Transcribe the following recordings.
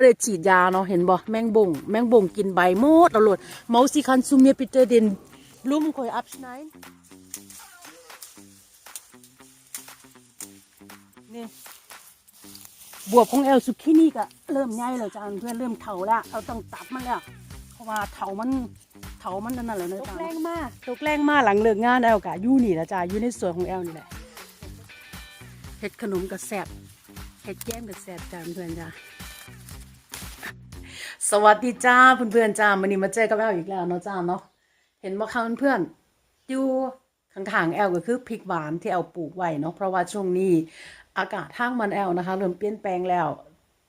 บ่ได้ฉีดยาเนาะเห็นบ่แมงบงแมงบงกินใบหมดเอาโลดเมาสิคันซูเมียปิเตอร์เดนบลูมคอยอัพชไนนี่บวบของแอลสุกี้นี่ก็เริ่มใหญ่แล้วจ้าเพื่อนเริ่มเถาแล้วเราต้องตัดมันแล้วเพราะว่าเถามันเถามันนั่นน่ะแหละเนอะตกจ้าแรงมากตกแรงมากหลังเลิกงานแอลกะอยู่นี่ละจ้าอยู่ในสวนของแอลนี่แหละเห็ดขนมกับแซ่บเห็ดแก้มกับแซ่บจ้าเพื่อนๆจ้า สวัสดีจ้าเพื่อนๆจ้าวันนี้มาเจอกับแอลอีกแล้วเนาะจ้าเนาะเห็นบ่คะเพื่อนๆอยู่ข้างๆแอลก็คือพริกหวานที่แอลปลูกไว้เนาะเพราะว่าช่วงนี้อากาศทางมันแอลนะคะ เริ่มเปลี่ยนแปลงแล้ว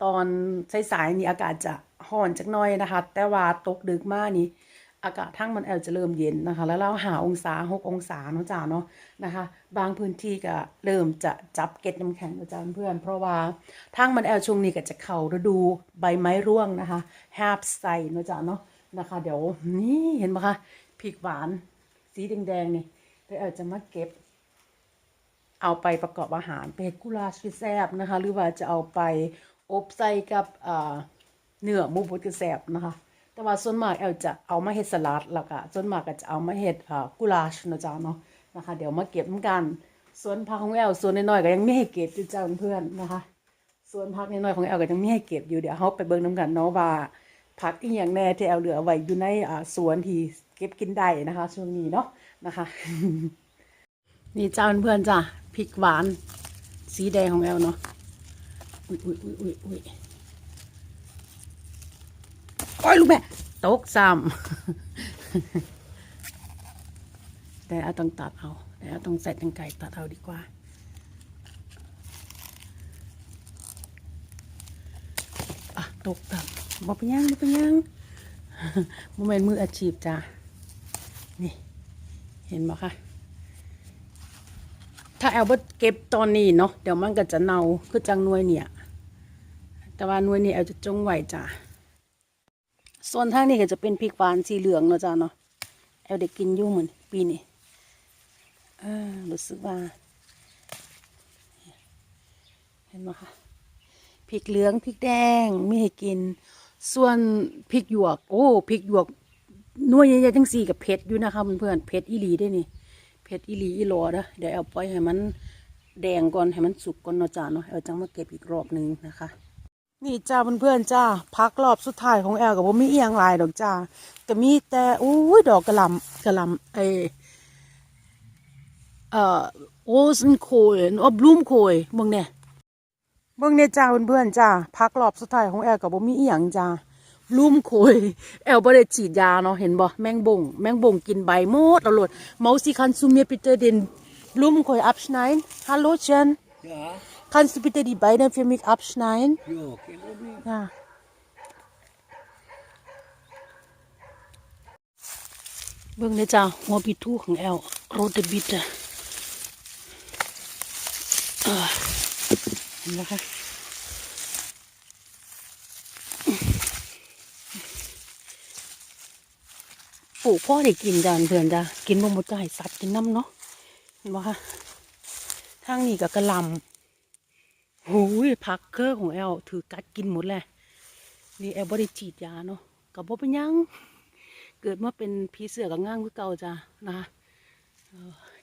ตอนสายๆนี่อากาศจะห่อนจักหน่อยนะคะ แต่ว่าตกดึกมากนี่ อากาศทั้งมันแอลจะเริ่มเย็นนะคะ แล้วเราหาองศาหกองศาเนาะจ้าเนาะนะคะ บางพื้นที่ก็เริ่มจะจับเก็ดน้ำแข็งแล้วจ้าเพื่อน เพราะว่าทั้งมันแอลช่วงนี้ก็จะเข้าฤดูใบไม้ร่วงนะคะแฮปไซเนาะจ้าเนาะนะคะ เดี๋ยวนี่เห็นไหมคะพริกหวานสีแดงๆนี่เดี๋ยวแอลจะมาเก็บ เอาไปประกอบอาหารเป็นกุลาชีแซบนะคะ หรือว่าจะเอาไปอบใส่กับเนื้อมูบดกระแซบนะคะ แต่ว่าส่วนมากแอลจะเอามาเฮ็ดสลัดแล้วก็ส่วนมากก็จะเอามาเฮ็ดอ่อกุลาชนะจ๊ะเนาะนะคะเดี๋ยวมาเก็บเหมือนกันส่วนผักของแอลส่วนน้อยๆก็ยังไม่ให้เก็บอยู่จ้าเพื่อนๆนะคะส่วนผักน้อยๆของแอลก็ยังไม่ให้เก็บอยู่เดี๋ยวเฮาไปเบิ่งนํกันเนาะว่าผักอีหยังแน่ที่แอลเหลือไว้อยู่ในอ่าสวนที่เก็บกินได้นะคะ ช่วงนี้เนาะนะคะ นี่จ้าเพื่อนๆจ้าพริกหวานสีแดงของแอลเนาะอุ้ยอุ้ยอุ้ยอุ้ยอุ้ย โอ้ยลูกแม่ตกซ้ำแต่เอาต้องตัดเอาแต่เอาต้องใส่ตังไก่ตัดเอาดีกว่าอะตกต่ำบอกไปยังบอกไปยังโมเมนต์มืออาชีพจ้านี่ เห็นบ่คะถ้าแอลบ่เก็บตอนนี้เนาะเดี๋ยวมันก็จะเน่าคือจังนวยเนี่ย แต่ว่านวยนี้แอลจะจงไวจ้ะ ส่วนทางนี้ก็จะเป็นพริกหวานสีเหลืองเนาะจ้ะเนาะแอลได้กินอยู่เหมือนปีนี้เออรู้สึกว่า เห็นไหมคะพริกเหลืองพริกแดงไม่ให้กิน ส่วนพริกหยวก โอ้พริกหยวกน่วยใหญ่ๆทั้งสี่กับเผ็ดอยู่นะคะเพื่อนๆเผ็ดอีหลีได้นี่เผ็ดอีหลีอีหลอเด้อเดี๋ยวเอาปล่อยให้มันแดงก่อนให้มันสุกก่อนเนาะจ้าเนาะเอาจังมาเก็บอีกรอบหนึงนะคะ นี่จ้าเพื่อนๆจ้าพักรอบสุดท้ายของแอลกับผมมีเอียงลายดอกจ้าก็มีแต่อุ้ยดอกกระลำกระลำเออเอ่อโอซันโคยออบลูมโคยเบิ่งเนี่ยเบิ่งเนี่ยจ้าเพื่อนๆจ้าพักรอบสุดท้ายของแอลกับผมมีเอียงจ้าลุ่มโคยแอลบ่ได้ฉีดยาเนาะเห็นบ่แมงบงแมงบงกินใบมดเอาลดเมาสิคันซูเมียปิเตอร์ den Blumenkoi abschneiden hallo Jen Ja, kannst du bitte die Beine für mich abschneiden ja, kein Problem. ja เบิ่เงแอลโรตบิตอะเออเห็นไหมคะปลูกพ่อได้กินจานเพื่อนจ้ะกินบ่หมดก็ให้สัตว์กินน้ำเนาะเห็นบ่คะทางนี้ก็กระหลำ หูยผักเครือของแอลถือกัดกินหมดแหละนี่แอลบ่ไดฉีดยาเนาะกับบ่เป็นยังเกิดมาเป็นผีเสือกับง่างคือเก่าจ้ะนะคะ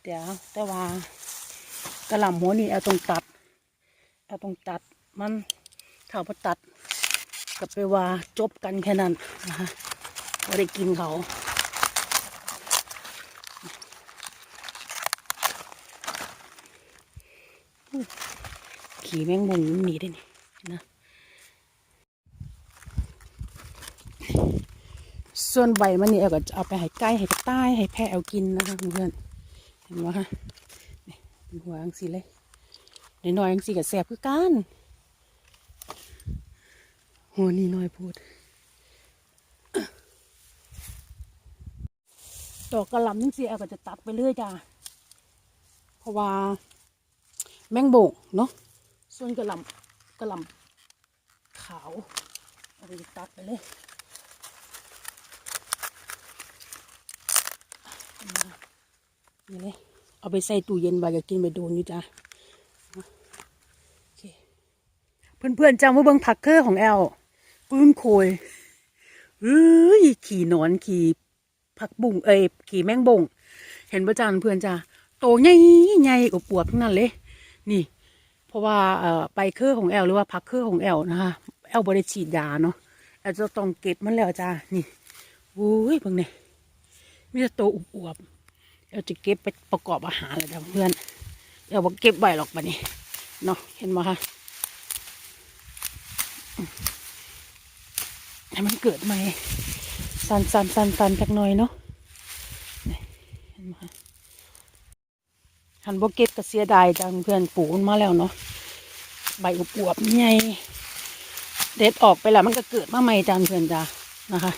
เดี๋ยวแต่ว่ากระหล่ำหัวนี่แอลต้องตัดแอลต้องตัดมันถ้าบ่ตัดก็ไปว่าจบกันแค่นั้นนะคะบ่ได้กินเขา ขี่แมงมุมมันมีได้วยนี่นะส่วนใบมันนี่เอาก็จะเอาไปให้ไก่ให้กระต่ายให้แพะเอากินนะคะเพื่อนเห็นไหมคะนี่หัวอังสีเลยน้อยอังสีกับแสบคือกันหัวนี่น้อยพูดดอกกระหล่ำนี่สิเอาก็จะตัดไปเรื่อยจ้าเพราะว่า แมงโบงเนาะ ส่วนกระลำกระลำขาวเอาไปตัดไปเลยนี่เลยเอาไปใส่ตู้เย็นไว้ก็กินไปโดนอยู่จ้ะเพื่อนๆจำว่าเบิ่งผักเครือของแอลปึ้งโคยเอ้ยขี่นอนขี่ผักบุ้งเอ้ยขี่แมงบงเห็นประจานเพื่อนจ้าโตใหญ่ใหญ่อวบทั้งนั้นเลย นี่ เพราะว่าเอ่อไปเครือของแอลหรือว่าพักเครือของแอลนะคะแอลบริฉีดยาเนาะแอลจะต้องเก็บมันแล้วจ้านี่โอ้ยเพิ่งเนี่ยมีแต่โตอวบๆแอลจะเก็บไปประกอบอาหารเลยจ้าเพื่อนแอลบอกเก็บไว้หรอกบัดนี้เนาะเห็นไหมคะให้มันเกิดใหม่สันสันสันสันจักหน่อยเนาะเห็นไหมคะ หันบเก็บก็เสียดายจังเพื่อนปลูกมันมาแล้วเนาะใบอวบๆใหญ่เด็ดออกไปแล้วมันก็เกิดมาใหม่จังเพื่อนจ้านะคะ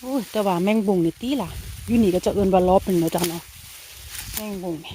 โอ้ยแต่ว่าแมงบุงนี่ตีล่ะยูนี่ก็จะเอินว่าล้อเป็นเนาะจ้าเนาะแมงบุงนี่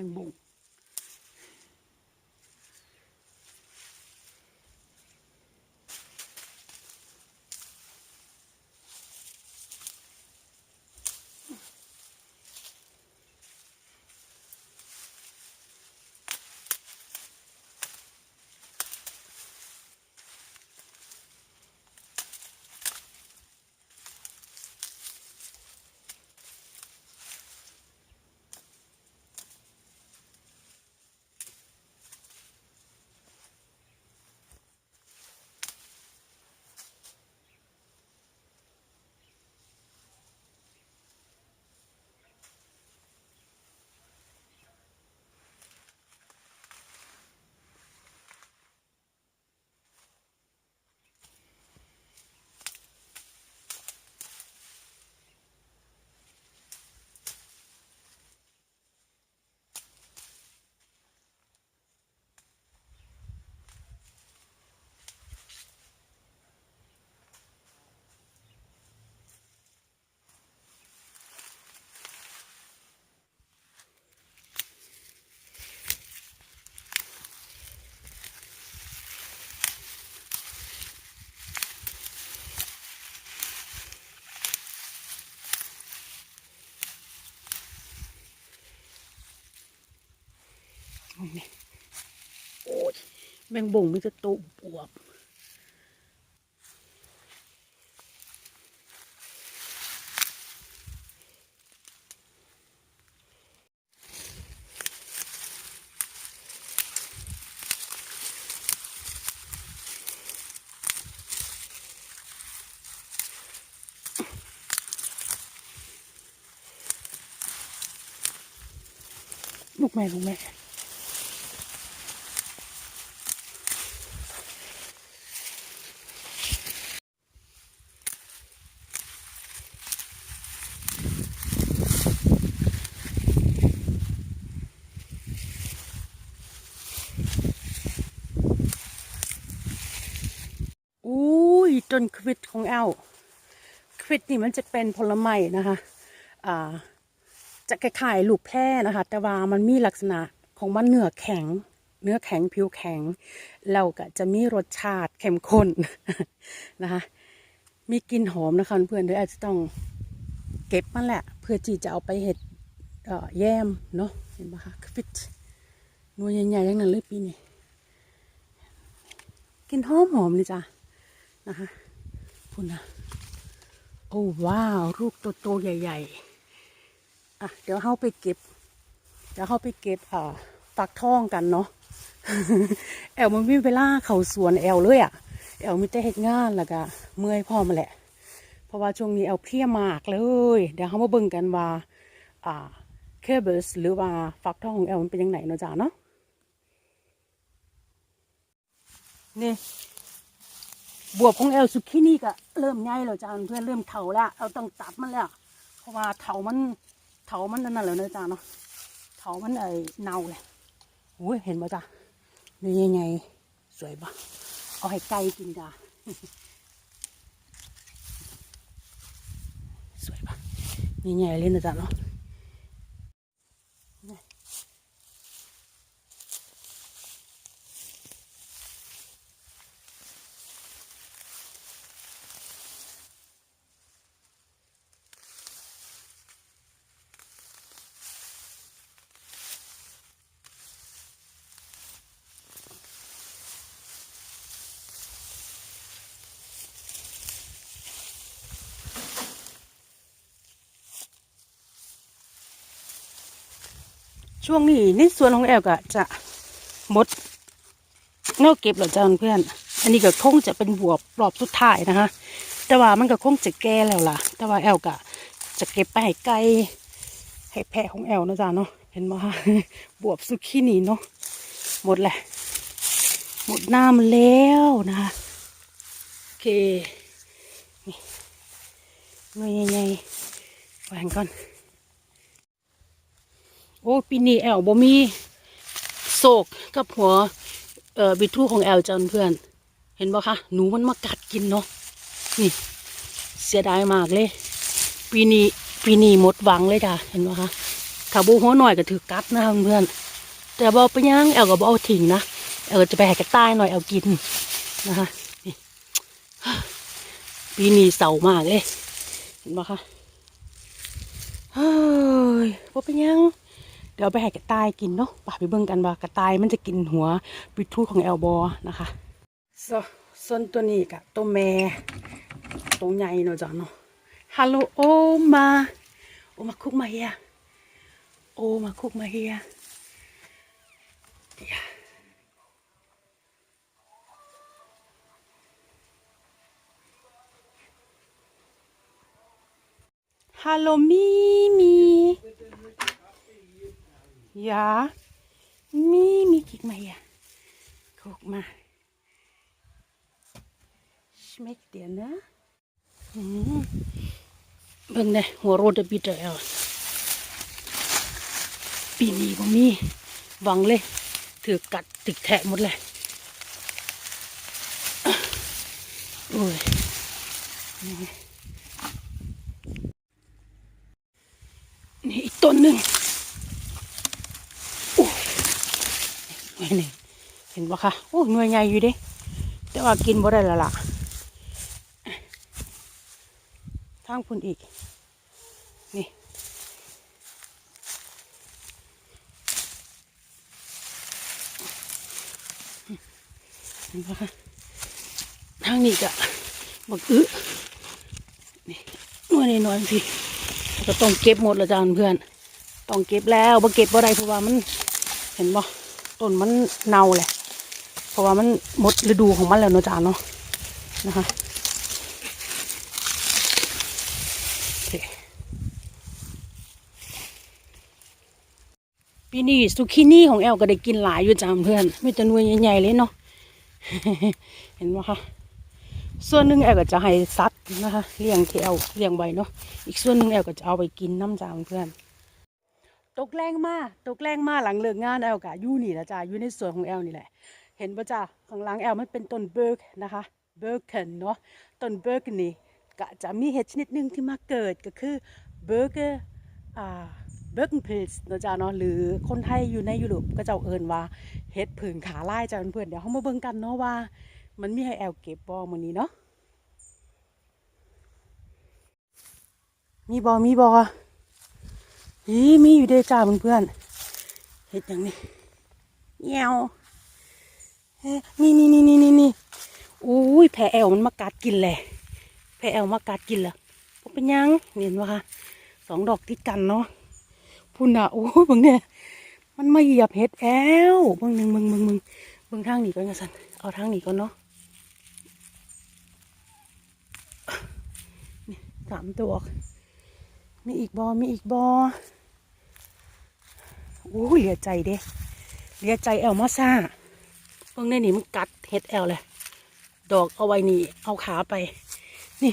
แมงบุงนี่โอ้ย แมงบุงมันจะโตอวบลูกแม่ลูกแม่ อุ้ย ต้นควิดของแอลควิดนี่มันจะเป็นผลไม้นะคะอ่าจะคล้ายๆลูกแพร่นะคะ แต่ว่ามันมีลักษณะของมันเนื้อแข็ง เนื้อแข็งผิวแข็งแล้วก็จะมีรสชาติเข้มข้นนะคะ มีกลิ่นหอมนะคะเพื่อนเดี๋ยวอาจจะต้องเก็บมันแหละ เพื่อที่จะเอาไปเห็ดเอ่อแยมเนาะเห็นปะคะฟิตนัวใหญ่ๆทั้งนั้นเลยปีนี้กินหอมหอมเลยจ้ะ นะคะคุณนะโอ้ว้าวลูกโตๆใหญ่ ๆ อะ เดี๋ยวเข้าไปเก็บเดี๋ยวเข้าไปเก็บอ่าฟักทองกันเนาะแอลมันมีเวลาเขาสวนแอลเลยอะ่ะแอลมีแต่เฮ็ดงานแล้วก็เมื่อยพอมาแหละ เพราะว่าช่วงนี้แอลเพลียมากเลย เดี๋ยวเขามาเบิ่งกันว่า อ่าเคเบิลหรือว่าฟักทองของแอลมันเป็นยังไงเนาะจ้าเนาะนี่ บวบของแอลสุกี้นี่ก็เริ่มใหญ่แล้วจ้าเพื่อนเริ่มเถาแล้วเอาต้องตัดมันแล้ว เพราะว่าเถามันเถามันนั่นน่ะแล้วเนะจ้าเนาะเถามันไอเน่าเลยโอ้ยเห็นป่ะจ้ะนี่ยังไงสวยปะเอาให้ไก่กินจ้ะสวยปะนี่ไงเล่นนะจ๊ะเนาะ ช่วงนี้ในส่วนของแอลก็จะหมดเนาเก็บแล้วจ้าเพื่อน อันนี้ก็คงจะเป็นบวบรอบสุดท้ายนะคะ แต่ว่ามันก็คงจะแก่แล้วล่ะ แต่ว่าแอลก็จะเก็บไปให้ไก่ให้แพะของแอลนะจ๊ะเนาะ เห็นไหมคะบวบสุกี้นี่เนาะ หมดแหละ หมดน้ามันแล้วนะคะ โอเค นี่หน่วยใหญ่ๆแหวงก่อน โอ้ปีนี้แอลบ่มีโศกกับหัวเอ่อบิทูของแอลจันเพื่อน เห็นบ่คะหนูมันมากัดกินเนาะนี่เสียดายมากเลย ปีนี้ปีนี้หมดหวังเลยจ้ะเห็นบ่คะถ้าบูหัวหน่อยก็ถือกัดนะเพื่อนแต่บ่ไปนหยังแอลก็บ่เอาทิ้งนะแอลจะไปให้กระต่ายหน่อยเอากินนะคะนี่ปีนี้เศร้ามากเลยเห็นบ่คะเฮ้ยบ่เป็นหยัง ดี๋ยวเอาไปให้กระต่ายกินเนาะป่าไปเบิ่งกันว่ากระต่ายมันจะกินหัวบิทูของแอลบอนะคะส่วนส่วนตัวนี้กะตัวแม่ตัวใหญ่เนาะจ้ะเนาะฮัลโหลโอมาโอมาคุกมาเฮียโอมาคุกมาเฮียฮัลโหลมีมี Ja, Mimi, guck mal her. Guck mal. Schmeckt dir, ne? Mhm. เบิ่งเนี่ยหัวโรดบิดเอาปีนี้ก็มีหวังเลยถือกัดติดแทะหมดเลยโอ้ยนี่นี่อีกต้นหนึ่ง น่วยหนึ่เห็นปะคะโอ้หน่วยใหญ่อยู่เดิแต่ว่ากินบ่ได้ละล่ะทางพุ่นอีก นี่เห็นปะคะทางนี้ก็บักอื้อนี่หน่วยน้อยๆสิก็ต้องเก็บหมดและจ้าเพื่อนต้องเก็บแล้วบ่เก็บบ่ได้เพราะว่ามัน เห็นบ่ ต้นมันเน่าแหละเพราะว่ามันหมดฤดูของมันแล้วเนาะจ้าเนาะนะคะปีนี้สุกี้นี่ของแอลก็ได้กินหลายอยู่จ้าเพื่อนไม่แต่หน่วยใหญ่ๆเลยเนาะเห็นไหมคะส่วนหนึ่งแอลก็จะให้ซัดนะคะเลี้ยงที่แอลเลี้ยงไว้เนาะอีกส่วนหนึ่งแอลก็จะเอาไปกินน้ำจ้าเพื่อน ตกแรงมากตกแรงมากหลังเลิกงานแอลกะอยู่นี่นะจ๊ะอยู่ในสวนของแอลนี่แหละ เห็นปะจ๊ะข้างหลังแอลมันเป็นต้นเบิร์กนะคะเบิร์กเคนเนาะต้นเบิร์กนี่ก็จะมีเห็ดชนิดหนึ่งที่มาเกิดก็คือเบิร์กอ่าเบิร์กเพลสนะจ้าเนาะหรือคนไทยอยู่ในยุโรปก็จ้าเอินว่าเฮ็ดผึ่งขาลายจ้าเพื่อนเดี๋ยวเฮามาเบิ่งกันเนาะว่า มันมีให้แอลเก็บบ่มื้อนี้เนาะมีบ่มีบอ มีอยู่เด้จ้าเพื่อนๆเฮ็ดหยังนี่เหี่ยวเฮ้นี่นี่นี่นี่นี่นี่อุ้ยแผลแอลมันมากัดกินแหละแผลแอลมากัดกินละบ่เป็นหยังเห็นบ่คะสองดอกติดกันเนาะพุ่นอะโอ้ยเบิ่งเนี่ยมันมาเหยียบเห็ดแอวเบิ่งหนึ่งเบิ่งเบิ่งเบิ่งเบิ่งทางนี้ก่อนนะสันเอาทางนี้ก่อนเนาะนี่สามตัวมีอีกบอมีอีกบอ โอ้ยเหลียใจเด้เหลียใจแอลมาซ่าเบิ่งในนี่มันกัดเห็ดแอลเลยดอกเอาไว้นี่เอาขาไป นี่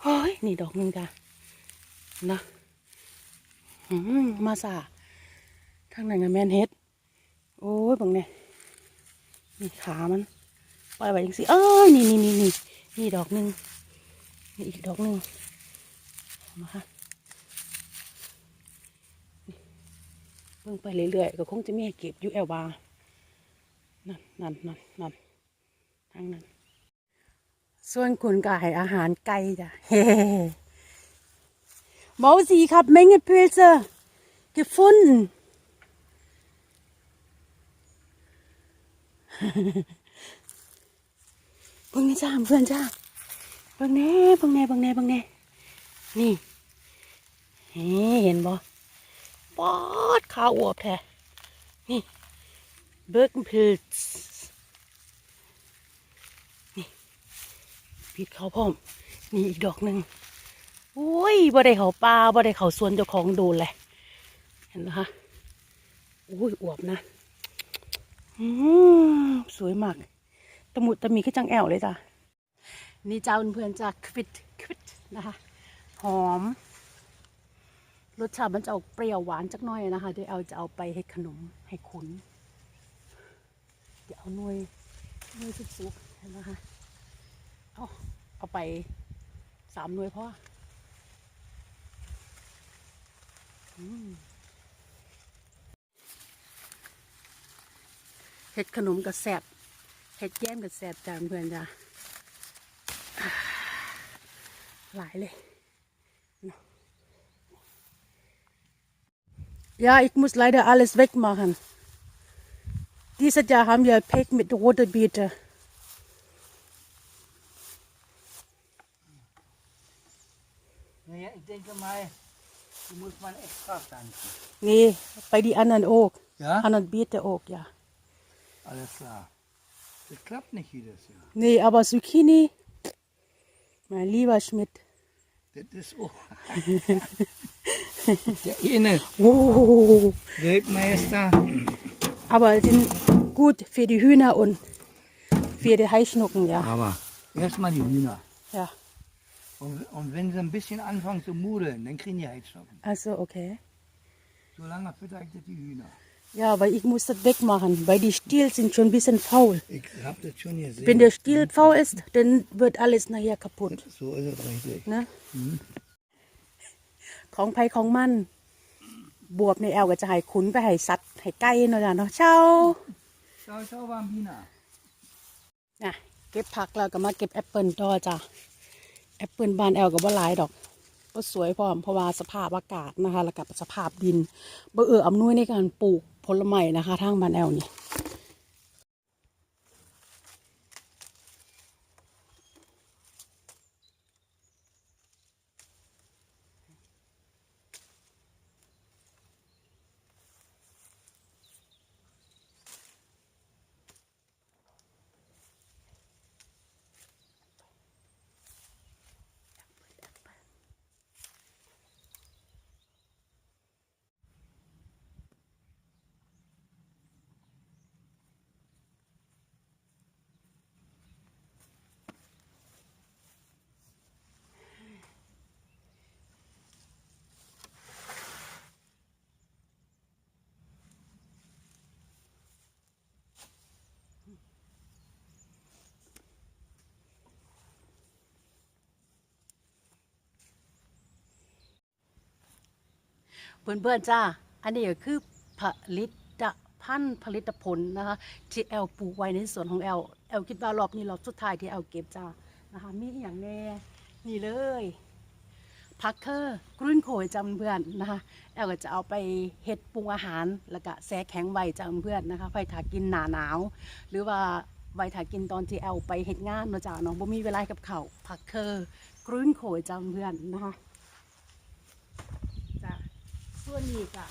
เฮ้ยนี่ดอกหนึงจ้ะนะอืมมาสาทางไหนกันแมนเฮ็ด โอ้ยบังเนี่ยนี่ขามันปล่อยไว้ยังสิเอ้ยนี่นี่นี่นี่นี่ดอกหนึ่งนี่อีกดอกหนึ่งมาค่ะ เบิ่งไปเรื่อยๆ ก็คงจะมีให้เก็บอยู่แอลบานั่นนั่นนั่นนั่นทางนั้น ส่วนคุณก็ให้อาหารไก่จ้ะเฮ้เมาสีครับ Menge Pilze gefunden เบิ่งนจ้าเพื่อนจ้าเบิ่งแน่เบิ่งแน่เบิ่งแน่เบิ่งแน่นี่เห็นบ่ ปอดข้าวอวบแท้ นี่ เบิร์กพิลส์นี่ปิดเขาพร้อมนี่อีกดอกหนึ่งโอ้ยบ่ได้เขาป่าบ่ได้เขาสวนเจ้าของโดนเลยเห็นไหมคะโอ้ยอวบนะอืมสวยมาก ตะมุดตะมีขึ้นจังแอวเลยจ้ะ นี่เจ้าเพื่อนจากควิดควิดนะคะ หอม รสชาติมันจะออกเปรี้ยวหวานจักหน่อยนะคะเดี๋ยวเอาจะเอาไปให้ขนมให้ขุนเดี๋ยวเอาหน่วยหน่วยสุกๆเห็นไหมคะเอาเอาไปสามหน่วยพ่อเห็ดขนมกับแสบเห็ดแย้มกับแสบจานเพื่อนจ้ะอ่าหลายเลยเนาะ Ja, ich muss leider alles wegmachen. Dieses Jahr haben wir Pech mit roter Beete. Naja, ich denke mal, die muss man extra pflanzen. Nee, bei die anderen auch. Ja? Anderen Beete auch, ja. Alles klar. Das klappt nicht jedes Jahr. Nee, aber Zucchini, mein lieber Schmidt. Das ist auch. Der eine Oh, Weltmeister. aber sind gut für die Hühner und für die Heuschnucken, ja. Aber erstmal die Hühner. Ja, Und, und wenn sie ein bisschen anfangen zu mudeln, dann kriegen die Heizschnuppen. also okay. Solange fütter ich die Hühner. Ja, weil ich muss das wegmachen, weil die Stiel sind schon ein bisschen faul. Ich hab das schon gesehen. Wenn der Stiel faul ist, dann wird alles nachher kaputt. so ist es richtig. นะของไผของมัน บวบในแอลก็จะให้ขุนไปให้สัตว์ให้ไก่เนาะจ้ะเนาะเช้า Schau, schau, Bambina. อะเก็บผักแล้วก็มาเก็บแอปเปิลต่อจ้ะแอปเปิลบานแอลก็บ่หลายดอกก็สวยพร้อมเพราะว่าสภาพอากาศนะคะแล้วกับสภาพดินบ่เอื้ออำนวยในการปลูก ผลไม้นะคะทางบานแอลนี่ เพื่อนๆจ้า อันนี้ก็คือผลิตพันธุ์ผลิตผลนะคะที่แอลปลูกไว้ในสวนของแอลแอลคิดว่ารอบนี้รอบสุดท้ายที่แอลเก็บจ้านะคะมีอย่างแน่นี่เลยพักเคอร์กรุ่นโขยจำเพื่อนนะคะแอลก็จะเอาไปเฮ็ดปรุงอาหาร แล้วก็แซ่แข็งไว้จำเพื่อนนะคะไปถากินหนาหนาว หรือว่าไว้ถากินตอนที่แอลไปเฮ็ดงานเนาะจ้าเนาะบ่มีเวลากับเขาพักเคอร์กรุ่นโขยจำเพื่อนนะคะ ส่วนี้ก็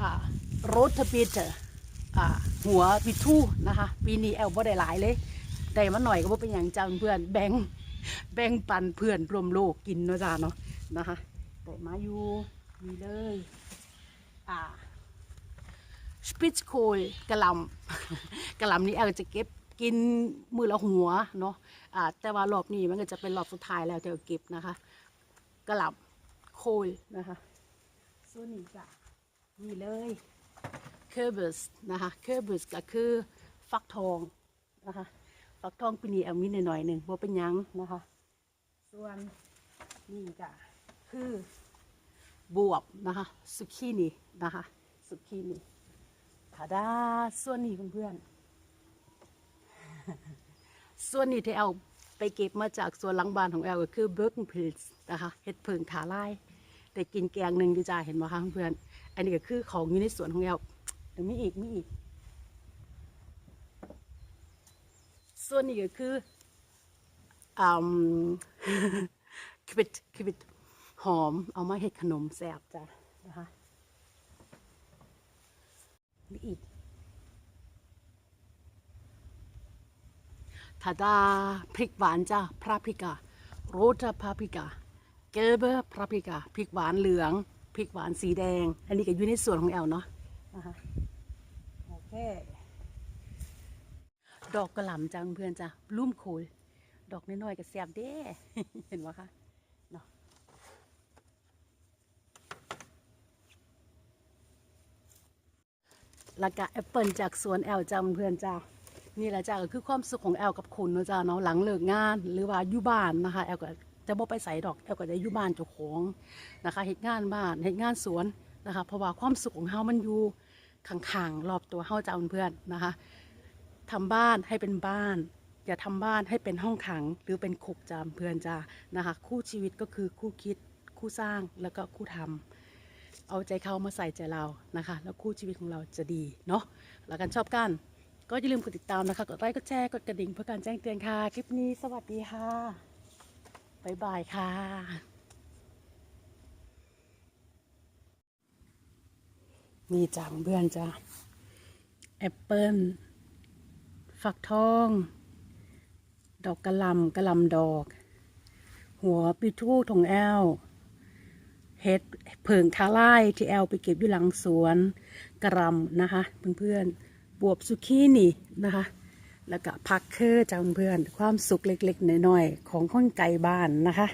อ่ารถทปีเตอร์อ่าหัวปิทูนะคะ ปีนี้แอลบ่ได้หลายเลยได้มาหน่อยก็บ่เป็นอย่างจังเพื่อนแบ่งแบ่งปันเพื่อนรวมโลกกินเนาะจ้าเนาะนะคะได้มาอยู่มีเลยอ่าสปิตโคลกระลำกระลำนี้แอลจะเก็บกินมือละหัวเนาะอ่าแต่ว่ารอบนี้มันก็จะเป็นรอบสุดท้ายแล้วที่เราเก็บนะคะกระหลำโคลนะคะ ส่วนนี้จ้ะนี่เลยเคอร์บสนะคะเคอร์บสก็คือฟักทองนะคะฟักทองปีนี้เอามีหน่อยหนึ่งบ่เป็นยังนะคะ ส่วนนี่ก็คือบวบนะคะสุกี้นี่นะคะสุกี้นี่ทาดาส่วนนี้เพื่อนๆส่วนนี้ที่เอาไปเก็บมาจากสวนหลังบ้านของแอลก็คือเบิร์กพิลส์นะคะเห็ดเพิงขาลาย แต่กินแกงหนึ่งอยู่จ้าเห็นไหมคะเพื่อนๆอันนี้ก็คือของอยู่ในสวนของแอลเดี๋ยวมีอีกมีอีก ส่วนนี้ก็คืออืมคิบิดคิบิดหอมเอามาเฮ็ดขนมแซ่บจ้ะนะคะมีอีกทาดาพริกหวานจ้ะพราพริกาโรตาพาพริกา เกลเบอร์พราพริกาพริกหวานเหลืองพริกหวานสีแดง อันนี้ก็อยู่ในส่วนของแอลเนาะนะคะโอเค ดอกกระหล่ำจังเพื่อนจ้ะลุ่มโคยดอกน้อยๆก็แซ่บเด้ เห็นไหมคะเนาะแล้วก็แอปเปิลจากสวนแอลจังเพื่อนจ้านี่แหละจ้าก็คือความสุขของแอลกับคุณเนาะจ้าเนาะหลังเลิกงาน หรือว่าอยู่บ้านนะคะแอลก็ จะบ่ไปใส่ดอกแอลก็จะอยู่บ้านเจ้าของนะคะเฮ็ดงานบ้านเฮ็ดงานสวนนะคะ เพราะว่าความสุขของเฮามันอยู่ข้างๆรอบตัวเฮาจ้าเพื่อนนะคะทำบ้านให้เป็นบ้านอย่าทำบ้านให้เป็นห้องขังหรือเป็นคุกจามเพื่อนจ้านะคะ คู่ชีวิตก็คือคู่คิดคู่สร้างแล้วก็คู่ทำเอาใจเขามาใส่ใจเรานะคะ แล้วคู่ชีวิตของเราจะดีเนาะแล้วกันชอบกัน ก็อย่าลืมกดติดตามนะคะ กดไลค์กดแชร์กดกระดิ่งเพื่อการแจ้งเตือนค่ะ คลิปนี้สวัสดีค่ะ บายบายค่ะนี่จ้าเพื่อนจ้าแอปเปิ้ลฝักทอง ดอกกระลำกระลำดอก หัวปิทูทองแอลเห็ดเผิงทาไล่ที่แอลไปเก็บอยู่หลังสวนกระลำนะคะ เพื่อนๆบวบซุกี้นี่นะคะ แล้วก็พักเคอร์จ้าเพื่อนความสุขเล็กๆน้อยๆของคนไก่บ้านนะคะ